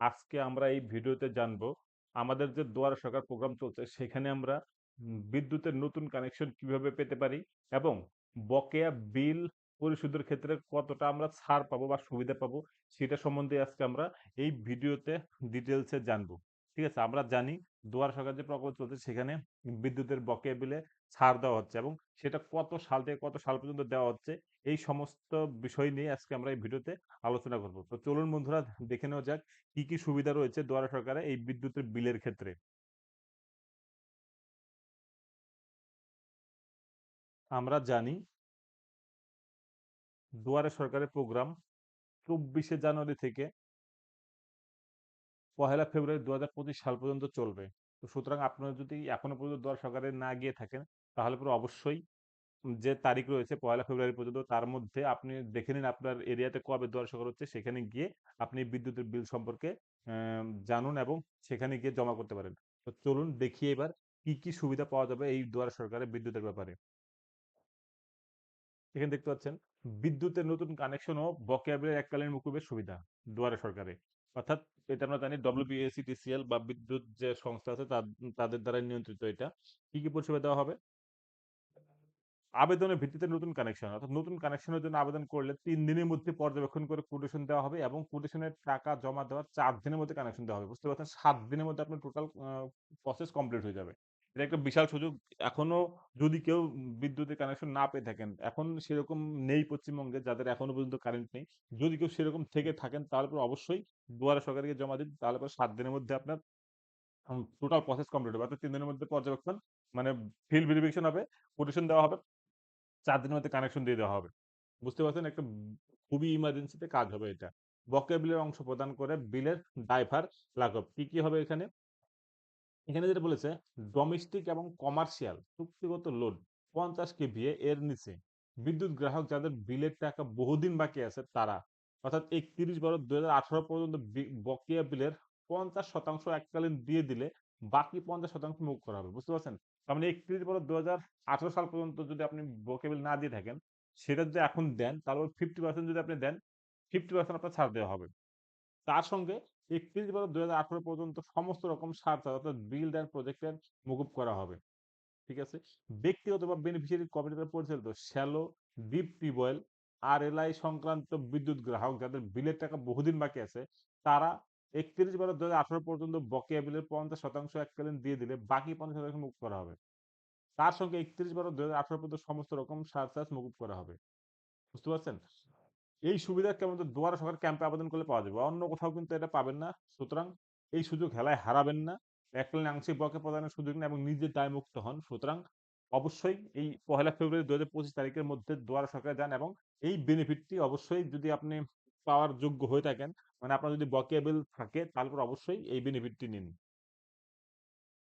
আজকে আমরা এই ভিডিওতে জানব আমাদের যে দোয়ার সরকার প্রোগ্রাম চলছে, সেখানে আমরা বিদ্যুতের নতুন কানেকশন কীভাবে পেতে পারি এবং বকেয়া বিল পরিশোধের ক্ষেত্রে কতটা আমরা ছাড় পাবো বা সুবিধা পাবো, সেটা সম্বন্ধে আজকে আমরা এই ভিডিওতে ডিটেলসে জানব। ঠিক আছে, আমরা জানি দুয়ারে সরকার যে প্রকল্প চলছে, সেখানে বিদ্যুতের বকেয়া বিলে ছাড় দেওয়া হচ্ছে এবং সেটা কত সাল থেকে কত সাল পর্যন্ত দেওয়া হচ্ছে, এই সমস্ত বিষয় নিয়ে আজকে আমরা এই ভিডিওতে আলোচনা করব। তো চলুন বন্ধুরা, দেখে নেওয়া যাক কি কি সুবিধা রয়েছে দুয়ারে সরকারে এই বিদ্যুতের বিলের ক্ষেত্রে। আমরা জানি দুয়ারে সরকারের প্রোগ্রাম চব্বিশে জানুয়ারি থেকে পহেলা ফেব্রুয়ারি দু হাজার পঁচিশ সাল পর্যন্ত চলবে। তো সুতরাং আপনারা যদি এখনও পর্যন্ত দুয়ারে সরকারে না গিয়ে থাকেন, তাহলে পরে অবশ্যই যে তারিখ রয়েছে পয়লা ফেব্রুয়ারি পর্যন্ত, তার মধ্যে আপনি দেখে নিন আপনার এরিয়াতে কবে দুয়ারে সরকার হচ্ছে, সেখানে গিয়ে আপনি বিদ্যুতের বিল সম্পর্কে জানুন এবং সেখানে গিয়ে জমা করতে পারেন। তো চলুন দেখি এবার কি কি সুবিধা পাওয়া যাবে এই দুয়ারে সরকারের বিদ্যুতের ব্যাপারে। এখানে দেখতে পাচ্ছেন, বিদ্যুতের নতুন কানেকশন ও বকেয়া বিলের এককালীন মুকুবের সুবিধা, দুয়ারে সরকারে অর্থাৎ এটা আমরা জানি ডব্লিউবিএসিটিসিএল বা বিদ্যুৎ যে সংস্থা আছে তাদের দ্বারা নিয়ন্ত্রিত এটা। কি কি পরিষেবা দেওয়া হবে? আবেদনের ভিত্তিতে নতুন কানেকশন অর্থাৎ নতুন কানেকশনের জন্য আবেদন করলে তিন দিনের মধ্যে পর্যবেক্ষণ করে কোটেশন দেওয়া হবে এবং কোটেশনের টাকা জমা দেওয়ার চার দিনের মধ্যে কানেকশন দেওয়া হবে। বুঝতে পারছেন? সাত দিনের মধ্যে আপনার টোটাল প্রসেস কমপ্লিট হয়ে যাবে। এটা একটা বিশাল সুযোগ। এখনও যদি কেউ বিদ্যুতের কানেকশন না পেয়ে থাকেন, এখন সেরকম নেই পশ্চিমবঙ্গে, যাদের এখনও পর্যন্ত কারেন্ট নেই। যদি কেউ সেরকম থেকে থাকেন তাহলে পরে অবশ্যই দুয়ারে সরকারকে জমা দিন। তাহলে পরে সাত দিনের মধ্যে আপনার টোটাল প্রসেস কমপ্লিট হবে। অর্থাৎ তিন দিনের মধ্যে পর্যবেক্ষণ মানে ফিল্ড ভেরিফিকেশন হবে কোটেশন দেওয়া হবে, চার দিনের মধ্যে কানেকশন দিয়ে দেওয়া হবে। বুঝতে পারছেন? একটা খুবই ইমার্জেন্সিতে কাজ হবে এটা। বকেয়া বিলের অংশ প্রদান করে বিলের ড্রাইভার লাঘব কি কি হবে এখানে? এখানে যেটা বলেছে ডোমেস্টিক এবং কমার্শিয়াল চুক্তিগত লোড পঞ্চাশ কেভিএ এর নিচে। বিদ্যুৎ গ্রাহক যাদের বিলের টাকা বহুদিন বাকি আছে তারা, অর্থাৎ একত্রিশ বারো দুই হাজার পর্যন্ত বকেয়া বিলের পঞ্চাশ শতাংশ এককালীন দিয়ে দিলে বাকি পঞ্চাশ শতাংশ মুখ করা হবে। বুঝতে পারছেন? তার মানে একত্রিশ বারো দু সাল পর্যন্ত যদি আপনি বকেয়া বিল না দিয়ে থাকেন, সেটা যদি এখন দেন, তাহলে ফিফটি পার্সেন্ট যদি আপনি দেন ফিফটি পার্সেন্ট আপনার ছাড় দেওয়া হবে। তার সঙ্গে একত্রিশ বারো দুই আঠারো পর্যন্ত সমস্ত রকম সার ছাড় অর্থাৎ বিল্ড অ্যান্ড প্রজেক্টের মকুব করা হবে। ঠিক আছে? ব্যক্তিগত বা বেনিফিশিয়ারি কমিটিতে পরিচালিত শ্যালো ডিপ টিউবওয়েল আর এলআই সংক্রান্ত বিদ্যুৎ গ্রাহক যাদের বিলের টাকা বহুদিন বাকি আছে, তারা একত্রিশ বারো দু হাজার আঠারো পর্যন্ত বকেয়া বিলের পঞ্চাশ শতাংশ এককালীন দিয়ে দিলে বাকি পঞ্চাশ শতাংশ মুক্ত করা হবে। তার সঙ্গে একত্রিশ বারো দু হাজার পর্যন্ত সমস্ত রকম সার চার্জ মকুব করা হবে। বুঝতে পারছেন? এই সুবিধা কেবল দুয়ারে সরকার ক্যাম্পে আবেদন করলে পাওয়া যাবে। অন্য কোথাও কিন্তু এটা পাবেন না। সুতরাং এই সুযোগ হেলায় হারাবেন না। এককালীন আংশিক বকে প্রদানের সুযোগ নেই এবং নিজে দায় মুক্ত হন। সুতরাং অবশ্যই এই পহেলা ফেব্রুয়ারি দু হাজার পঁচিশ তারিখের মধ্যে দুয়ারে সরকারে যান এবং এই বেনিফিটটি অবশ্যই যদি আপনি পাওয়ার যোগ্য হয়ে থাকেন মানে আপনার যদি বকেয়া বিল থাকে, তারপর অবশ্যই এই বেনিফিটটি নিন।